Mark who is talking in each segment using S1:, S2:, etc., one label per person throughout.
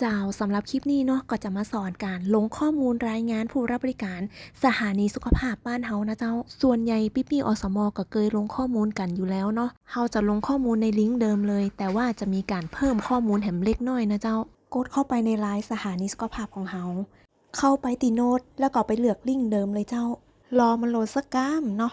S1: เจ้าสำหรับคลิปนี้เนาะก็จะมาสอนการลงข้อมูลรายงานผู้รับบริการ สถานีสุขภาพบ้านเฮานะเจ้า ส่วนใหญ่พี่ๆอสมก็เคยลงข้อมูลกันอยู่แล้วเนาะเฮาจะลงข้อมูลในลิงก์เดิมเลย แต่ว่าจะมีการเพิ่มข้อมูลแหมเล็กน้อยนะเจ้ากดเข้าไปในไลน์สถานีสุขภาพของเฮาเข้าไปตีโน้ตแล้วก็ไปเลือกลิงก์เดิมเลยเจ้ารอมันโหลดสักก้ามเนาะ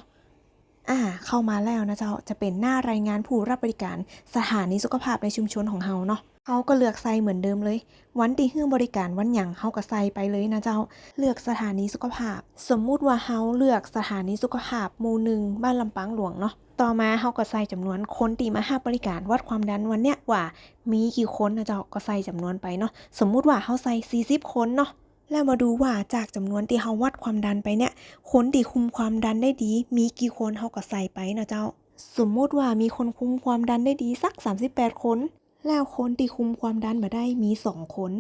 S1: อ่าเข้ามาแล้วนะเจ้าจะเป็นหน้ารายงานผู้รับบริการสถานีสุขภาพในชุมชนของเฮาเนาะเฮาก็เลือกใส่เหมือนเดิมเลย วันที่ฮื้อบริการวันหยังเฮาก็ใส่ไปเลยนะเจ้า เลือกสถานีสุขภาพ สมมุติว่าเฮาเลือกสถานีสุขภาพหมู่หนึ่งบ้านลำปางหลวงเนาะต่อมาเฮาก็ใส่จำนวนคนที่มาห้าบริการวัดความดันวันเนี้ยว่า มีกี่คนนะเจ้าก็ใส่จำนวนไปเนาะสมมุติว่าเฮาใส่40 คนเนาะ แล้วมาดูว่าจากจำนวนที่เฮาวัดความดันไปเนี่ย คนที่คุมความดันได้ดี มีกี่คนเฮาก็ใส่ไปนะเจ้า สมมติว่ามีคนคุมความดันได้ดีสัก 38 คน แล้วคนที่คุมความดันมาได้มี 2 คน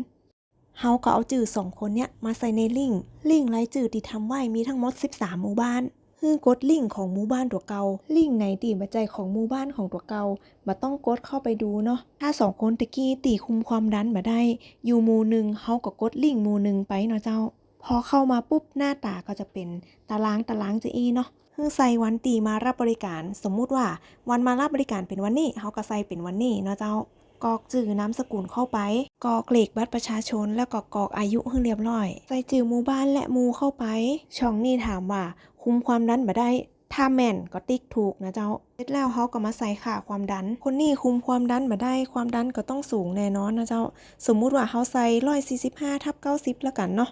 S1: เฮาก็เอาจื่อ2คนเนี่ยมาใส่ในลิงก์ลิงก์รายจื่อที่ทำไว้มีทั้งหมด 13 หมู่บ้าน คือกดลิงก์ของหมู่บ้านตัวเก่าลิงก์ไหนตีมาใจของหมู่บ้านของตัวเก่ามาต้องกดเข้าไปดูเนาะถ้าสองคนตะกี้ตีคุมความดันมาได้ อยู่หมู่หนึ่งเฮาก็กดลิงก์หมู่หนึ่งไปเนาะเจ้า พอเข้ามาปุ๊บหน้าตาก็จะเป็นตารางตารางจะอีเนาะคือใส่วันตีมารับบริการ สมมุติว่าวันมารับบริการเป็นวันนี้เขาก็ใส่เป็นวันนี้เนาะเจ้ากอกจื่อนามสกุลเข้าไปกอกเลขบัตรประชาชน แล้วก็กรอกอายุให้เรียบร้อย ใส่จื่อหมู่บ้านและหมู่เข้าไป ช่องนี้ถามว่า คุมความดันมาได้ถ้าแม่นก็ติ๊กถูกนะเจ้า เสร็จแล้วเขาก็มาใส่ค่าความดัน คนนี้คุมความดันมาได้ ความดันก็ต้องสูงแน่นอนนะเจ้า สมมุติว่าเขาใส่ร้อยสี่สิบห้าทับเก้าสิบแล้วกันเนาะ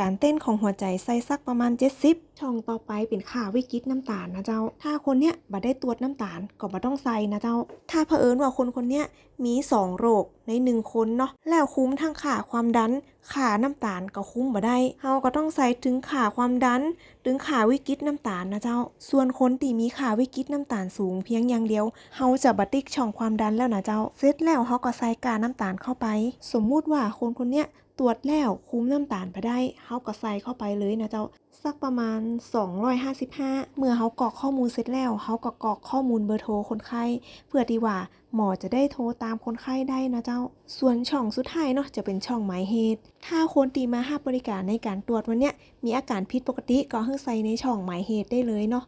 S1: การเต้นของหัวใจใส่สักประมาณ 70 ช่องต่อไปเป็นค่าวิกฤตน้ำตาลนะเจ้า ถ้าคนเนี้ยบ่ได้ตรวจน้ำตาลก็บ่ต้องใส่นะเจ้า ถ้าเผอิญว่าคนคนเนี้ยมี 2 โรคใน 1 คนเนาะแล้วคุ้มทั้งค่าความดันค่าน้ำตาลก็คุ้มบ่ได้เฮาก็ต้องใส่ถึงค่าความดัน ถึงค่าวิกฤตน้ำตาลนะเจ้า ส่วนคนที่มีค่าวิกฤตน้ำตาลสูงเพียงอย่างเดียวเฮาจะบัติ๊กช่องความดันแล้วนะเจ้าเสร็จแล้วเฮาก็ใส่กาน้ำตาลเข้าไป สมมุติว่าคนคนเนี้ย ตรวจแล้วคุ้มน้ำตาลไปได้เฮาก็ใส่เข้าไปเลยนะเจ้าสักประมาณ 255 เมื่อเฮากรอกข้อมูลเสร็จแล้วเฮาก็กรอกข้อมูลเบอร์โทรคนไข้เพื่อที่ว่าหมอจะได้โทรตามคนไข้ได้นะเจ้า ส่วนช่องสุดท้ายเนาะจะเป็นช่องหมายเหตุ ถ้าคนตีมาให้บริการในการตรวจวันเนี้ยมีอาการผิดปกติก็ให้ใส่ในช่องหมายเหตุได้เลยเนาะ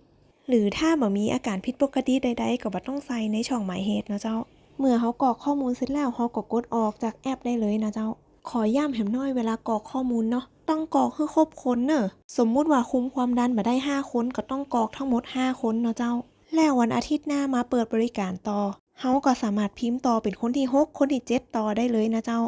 S1: หรือถ้าบ่มีอาการผิดปกติใด ๆ ก็บ่ต้องใส่ในช่องหมายเหตุนะเจ้า เมื่อเขากรอกข้อมูลเสร็จแล้วเขาก็กดออกจากแอปได้เลยนะเจ้า ขอย้ำแหมน้อยเวลากรอกข้อมูลเนาะต้องกรอกให้ครบคนเนอะสมมุติว่าคุมความดันมาได้ 5 คนก็ต้องกรอกทั้งหมด 5 คนเนาะเจ้า แล้ววันอาทิตย์หน้ามาเปิดบริการต่อเฮาก็สามารถพิมพ์ต่อเป็นคนที่ 6 คนที่ 7 ต่อได้เลยนะเจ้า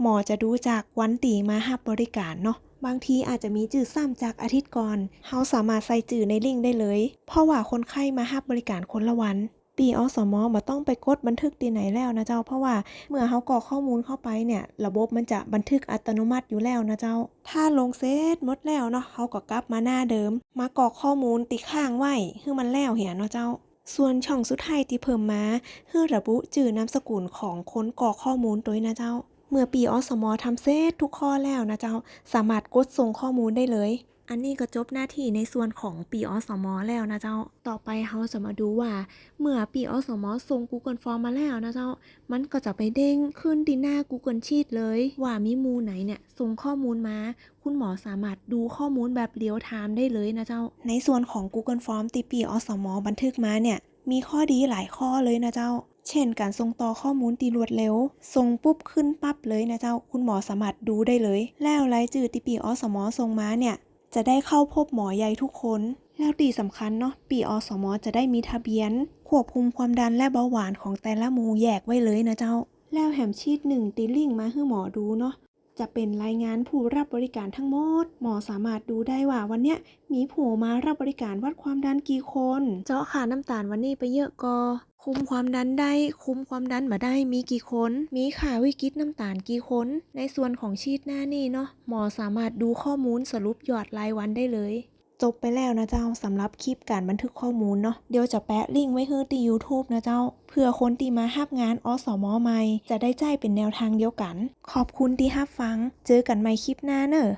S1: หมอจะดูจากวันตีมาหับบริการเนาะบางทีอาจจะมีจื่อซ้ำจากอาทิตย์ก่อนเฮาสามารถใส่จื่อในลิงก์ได้เลย เพราะว่าคนไข้มาหับบริการคนละวัน ปีอสมบ่ต้องไปกดบันทึกตีไหนแล้วนะเจ้า เพราะว่าเมื่อเขากรอกข้อมูลเข้าไปเนี่ยระบบมันจะบันทึกอัตโนมัติอยู่แล้วนะเจ้า ถ้าลงเซตหมดแล้วเนาะเขาก็กลับมาหน้าเดิม มากรอกข้อมูลติข้างไว้คือมันแล้วเหียเนาะเจ้าส่วนช่องสุดท้ายที่เพิ่มมาคือระบุจื่อนามสกุลของคนกรอกข้อมูลตัวนะเจ้า เมื่อปีอสมทำเซตทุกข้อแล้วนะเจ้า สามารถกดส่งข้อมูลได้เลย อันนี้ก็จบหน้าที่ในส่วนของปีอสมแล้วนะเจ้า ต่อไปเราจะมาดูว่า เมื่อปีอสมส่ง Google Form มาแล้วนะเจ้า มันก็จะไปเด้งขึ้นที่หน้า Google Sheet เลย ว่ามีมูไหนเนี่ยส่งข้อมูลมา คุณหมอสามารถดูข้อมูลแบบเรียลไทม์ได้เลยนะเจ้า ในส่วนของ Google Form ที่ปีอสมบันทึกมาเนี่ย มีข้อดีหลายข้อเลยนะเจ้าเช่นการส่งต่อข้อมูลตีรวดเร็ว ส่งปุ๊บขึ้นปั๊บเลยนะเจ้า คุณหมอสามารถดูได้เลย แล้วรายจื่อที่ปีอสมส่งมาเนี่ย จะได้เข้าพบหมอใหญ่ทุกคน แล้วตีสำคัญเนาะปีอสมอจะได้มีทะเบียน ควบคุมความดันและเบาหวานของแต่ละหมู่แยกไว้เลยนะเจ้า แล้วแหมชีดหนึ่งตีลิงมาให้หมอดูเนาะ จะเป็นรายงานผู้รับบริการทั้งหมด หมอสามารถดูได้ว่าวันเนี้ยมีผู้มารับบริการวัดความดันกี่คน เจาะคาน้ำตาลวันนี้ไปเยอะกอคุมความดันได้ คุมความดันมาได้มีกี่คน มีค่าวิกฤตน้ำตาลกี่คน ในส่วนของชีตหน้านี่เนาะหมอสามารถดูข้อมูลสรุปยอดรายวันได้เลย จบไปแล้วนะเจ้าสำหรับคลิปการบันทึกข้อมูลเนาะเดี๋ยวจะแปะลิงก์ไว้ให้ที่ YouTube นะเจ้าเพื่อคนที่มาฮับงานอสมใหม่ จะได้ใจเป็นแนวทางเดียวกัน ขอบคุณที่ฮับฟัง เจอกันใหม่คลิปหน้าเนอะ